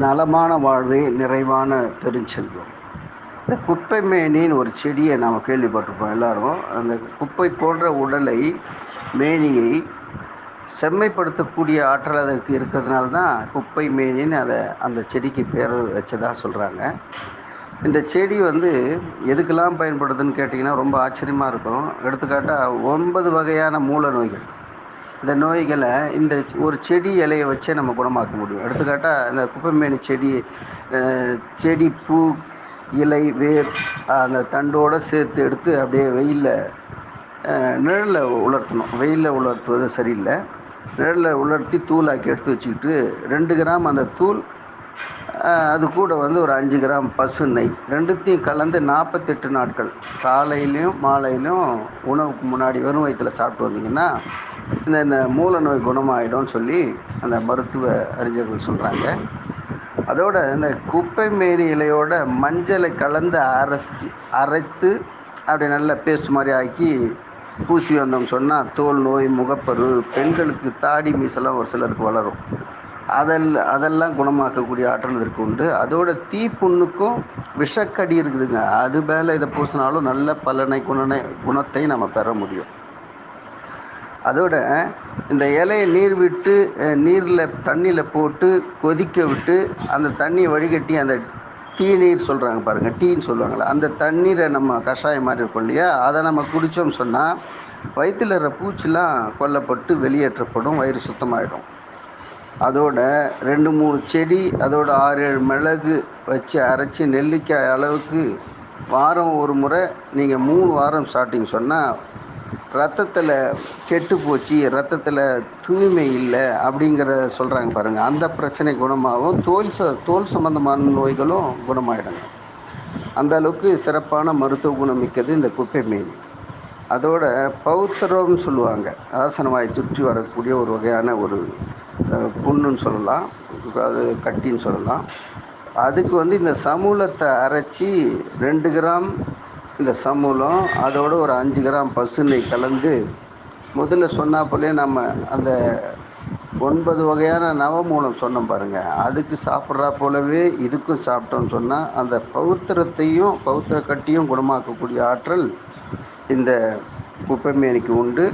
நலமான வாழ்வே நிறைவான பெருஞ்செல்வம். இந்த குப்பை மேனின்னு ஒரு செடியை நாம் கேள்விப்பட்டிருப்போம் எல்லாரும் அந்த குப்பை போன்ற உடலை மேனியை செம்மைப்படுத்தக்கூடிய ஆற்றல் அதற்கு இருக்கிறதுனால தான் குப்பை மேனின்னு அதை அந்த செடிக்கு பேர் வச்சதாக சொல்கிறாங்க இந்த செடி வந்து எதுக்கெல்லாம் பயன்படுதுன்னு கேட்டிங்கன்னா ரொம்ப ஆச்சரியமாக இருக்கும். எடுத்துக்காட்டால் ஒன்பது வகையான மூல நோய்கள் இந்த நோய்களை இந்த ஒரு செடி இலையை வச்சே நம்ம குணமாக்க முடியும். எடுத்துக்காட்டால் இந்த குப்பைமேனி செடி செடி பூ இலை வேர் அந்த தண்டோடு சேர்த்து எடுத்து அப்படியே வெயிலில் நிழலில் உலர்த்தணும். வெயிலில் உலர்த்துவது சரியில்லை. நிழலில் உலர்த்தி தூளாக்கி எடுத்து வச்சுக்கிட்டு ரெண்டு கிராம் அந்த தூள் அது கூட வந்து ஒரு அஞ்சு கிராம் பசு நெய். ரெண்டுத்தையும் கலந்து நாற்பத்தெட்டு நாட்கள். காலையிலையும் மாலையிலையும் உணவுக்கு முன்னாடி வெறும் வயிற்றில் சாப்பிட்டு வந்தீங்கன்னா இந்த இந்த மூல நோய் குணமாயிடும்னு சொல்லி அந்த மருத்துவ அறிஞர்கள் சொல்கிறாங்க அதோட இந்த குப்பை மேரி இலையோட மஞ்சளை கலந்து அரைச்சி அரைத்து அப்படி நல்ல பேஸ்ட் மாதிரி ஆக்கி பூசி வந்தோம் சொன்னால் தோல் நோய் முகப்பரு பெண்களுக்கு தாடி மீசெல்லாம் ஒரு சிலருக்கு வளரும். அதெல் அதெல்லாம் குணமாக்கக்கூடிய ஆற்றல் இதற்கு உண்டு. அதோட தீப்புண்ணுக்கும் விஷக்கடி இருக்குதுங்க. அது மேலே இதை பூசினாலும் நல்ல பலனை குணனை குணத்தை நம்ம பெற முடியும். அதோட இந்த இலையை நீர் விட்டு நீரில் தண்ணியில் போட்டு கொதிக்க விட்டு அந்த தண்ணியை வடிகட்டி அந்த டீ நீர் சொல்கிறாங்க பாருங்கள் டீன்னு சொல்லுவாங்களே அந்த தண்ணீரை நம்ம கஷாயம் மாதிரி இருக்கும் இல்லையா? அதை நம்ம குடித்தோம்னு சொன்னால் வயிற்றில் இருக்கிற பூச்சிலாம் கொல்லப்பட்டு வெளியேற்றப்படும் வயிறு சுத்தமாயிடும். அதோட ரெண்டு மூணு செடி அதோட ஆறு ஏழு மிளகு வச்சு அரைச்சி நெல்லிக்காய் அளவுக்கு வாரம் ஒரு முறை நீங்கள் மூணு வாரம் சாப்பிட்டீங்க சொன்னால் ரத்தத்தில் கெட்டு போச்சு ரத்தத்தில் தூய்மை இல்லை அப்படிங்கிற சொல்கிறாங்க பாருங்கள் அந்த பிரச்சனை குணமாகவும் தோல் ச தோல் சம்மந்தமான நோய்களும் குணமாயிடுங்க அந்த அளவுக்கு சிறப்பான மருத்துவ குணம் மிக்கது இந்த குப்பை மீன் அதோட பௌத்தரம்னு சொல்லுவாங்க. ஆசனவாய் சுற்றி வரக்கூடிய ஒரு வகையான ஒரு புண்ணுன்னு சொல்லலாம். அது கட்டின்னு சொல்லலாம். அதுக்கு வந்து இந்த சமூலத்தை அரைச்சி ரெண்டு கிராம் இந்த சமூலம் அதோட ஒரு அஞ்சு கிராம் பசுனை கலந்து முதல்ல சொன்னாப்பிலே போலே நம்ம அந்த ஒன்பது வகையான நவமூலம் சொன்னோம் பாருங்கள் அதுக்கு சாப்பிட்றா போலவே இதுக்கும் சாப்பிட்டோம்னு சொன்னால் அந்த பௌத்திரத்தையும் பௌத்திர கட்டியும் குணமாக்கக்கூடிய ஆற்றல் இந்த குப்பைமேனிக்கு உண்டு.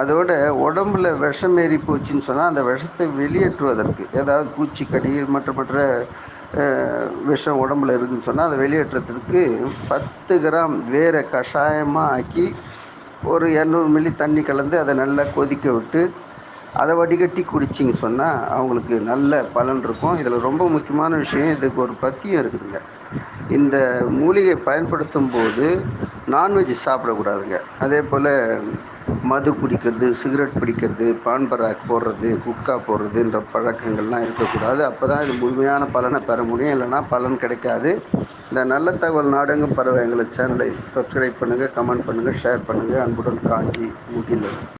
அதோட உடம்புல விஷம் ஏறி போச்சுன்னு சொன்னால் அந்த விஷத்தை வெளியேற்றுவதற்கு ஏதாவது பூச்சிக்கடி மற்ற மற்ற விஷம் உடம்புல இருக்குதுன்னு சொன்னால் அதை வெளியேற்றுறதுக்கு பத்து கிராம் வேற கஷாயமாக ஆக்கி ஒரு இரநூறு மில்லி தண்ணி கலந்து அதை நல்லா கொதிக்க விட்டு அதை வடிகட்டி குடிச்சிங்க சொன்னால் அவங்களுக்கு நல்ல பலன் இருக்கும். இதில் ரொம்ப முக்கியமான விஷயம் இதுக்கு ஒரு பத்தியம் இருக்குதுங்க. இந்த மூலிகை பயன்படுத்தும் போது நான்வெஜ் சாப்பிடக்கூடாதுங்க. அதே போல் மது குடிக்கிறது சிகரெட் பிடிக்கிறது பான் பராக் போடுறது குக்கா போடுறதுன்ற பழக்கங்கள்லாம் இருக்கக்கூடாது. அப்போ தான் இது முழுமையான பலனை பெற முடியும். இல்லைன்னா பலன் கிடைக்காது. இந்த நல்ல தகவல் நாடுங்க பறவை எங்களை சேனலை சப்ஸ்கிரைப் பண்ணுங்கள் கமெண்ட் பண்ணுங்கள் ஷேர் பண்ணுங்கள் அன்புடன் காஞ்சி முகிலன்